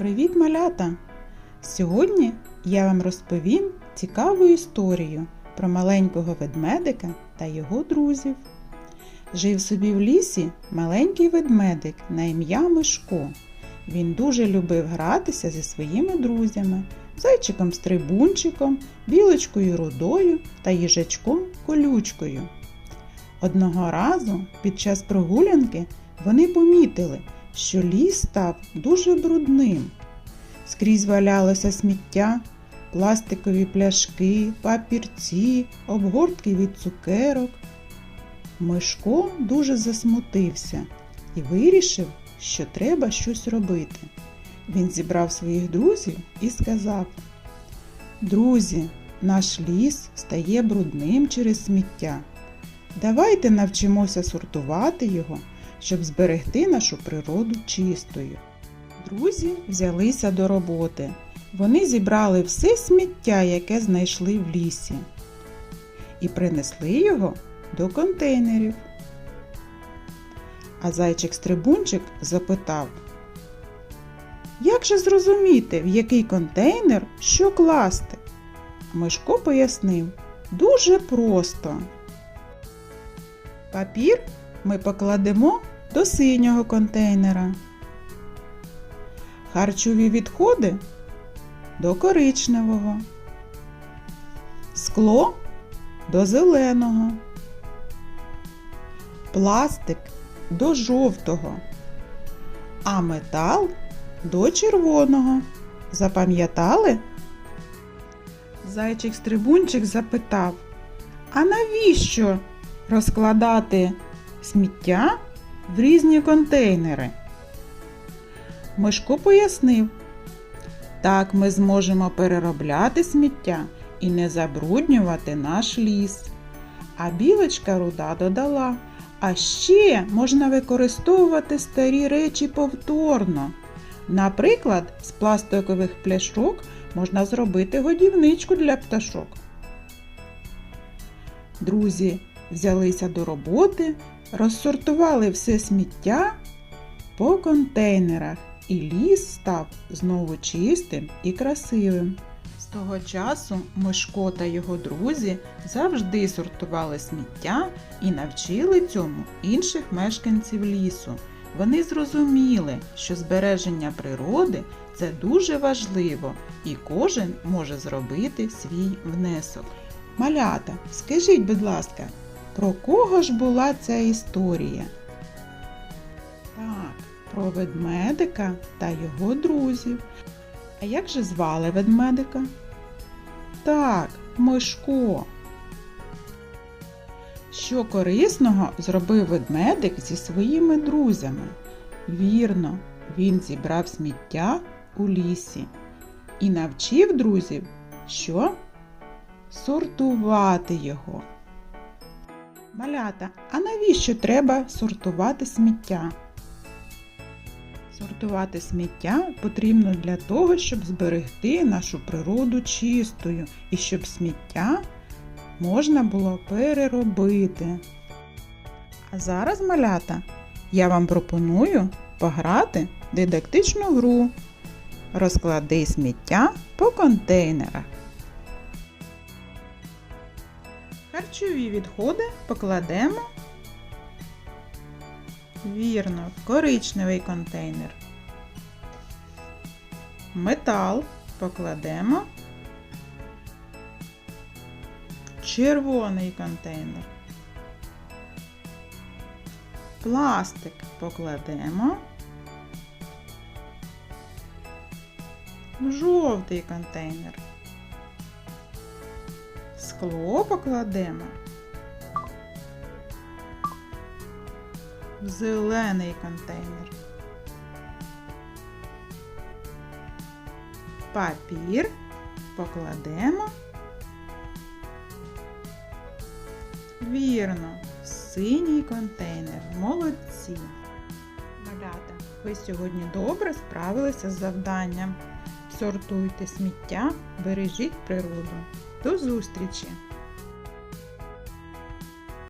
Привіт, малята! Сьогодні я вам розповім цікаву історію про маленького ведмедика та його друзів. Жив собі в лісі маленький ведмедик на ім'я Мишко. Він дуже любив гратися зі своїми друзями, зайчиком стрибунчиком, білочкою рудою та їжачком колючкою. Одного разу під час прогулянки вони помітили, що ліс став дуже брудним. Скрізь валялося сміття, пластикові пляшки, папірці, обгортки від цукерок. Мишко дуже засмутився і вирішив, що треба щось робити. Він зібрав своїх друзів і сказав: Друзі, наш ліс стає брудним через сміття. Давайте навчимося сортувати його, щоб зберегти нашу природу чистою. Друзі взялися до роботи. Вони зібрали все сміття, яке знайшли в лісі, і принесли його до контейнерів. А зайчик-стрибунчик запитав, як же зрозуміти, в який контейнер що класти? Мишко пояснив, дуже просто. Папір ми покладемо до синього контейнера. Харчові відходи до коричневого. Скло до зеленого. Пластик до жовтого. А метал до червоного. Запам'ятали? Зайчик стрибунчик запитав, а навіщо розкладати сміття в різні контейнери? Мишко пояснив, так ми зможемо переробляти сміття і не забруднювати наш ліс. А білочка руда додала, а ще можна використовувати старі речі повторно. Наприклад, з пластикових пляшок можна зробити годівничку для пташок. Друзі взялися до роботи, розсортували все сміття по контейнерах, і ліс став знову чистим і красивим. З того часу Мишко та його друзі завжди сортували сміття і навчили цьому інших мешканців лісу. Вони зрозуміли, що збереження природи це дуже важливо, і кожен може зробити свій внесок. Малята, скажіть, будь ласка, про кого ж була ця історія? Так, про ведмедика та його друзів. А як же звали ведмедика? Так, Мишко. Що корисного зробив ведмедик зі своїми друзями? Вірно, він зібрав сміття у лісі і навчив друзів, що сортувати його. Малята, а навіщо треба сортувати сміття? Сортувати сміття потрібно для того, щоб зберегти нашу природу чистою і щоб сміття можна було переробити. А зараз, малята, я вам пропоную пограти дидактичну гру. Розклади сміття по контейнерах. Харчові відходи покладемо вірно в коричневий контейнер. Метал покладемо в червоний контейнер. Пластик покладемо в жовтий контейнер. Скло покладемо в зелений контейнер. Папір покладемо. Вірно, в синій контейнер. Молодці. Малята, ви сьогодні добре справилися з завданням. Сортуйте сміття, бережіть природу. До зустрічі!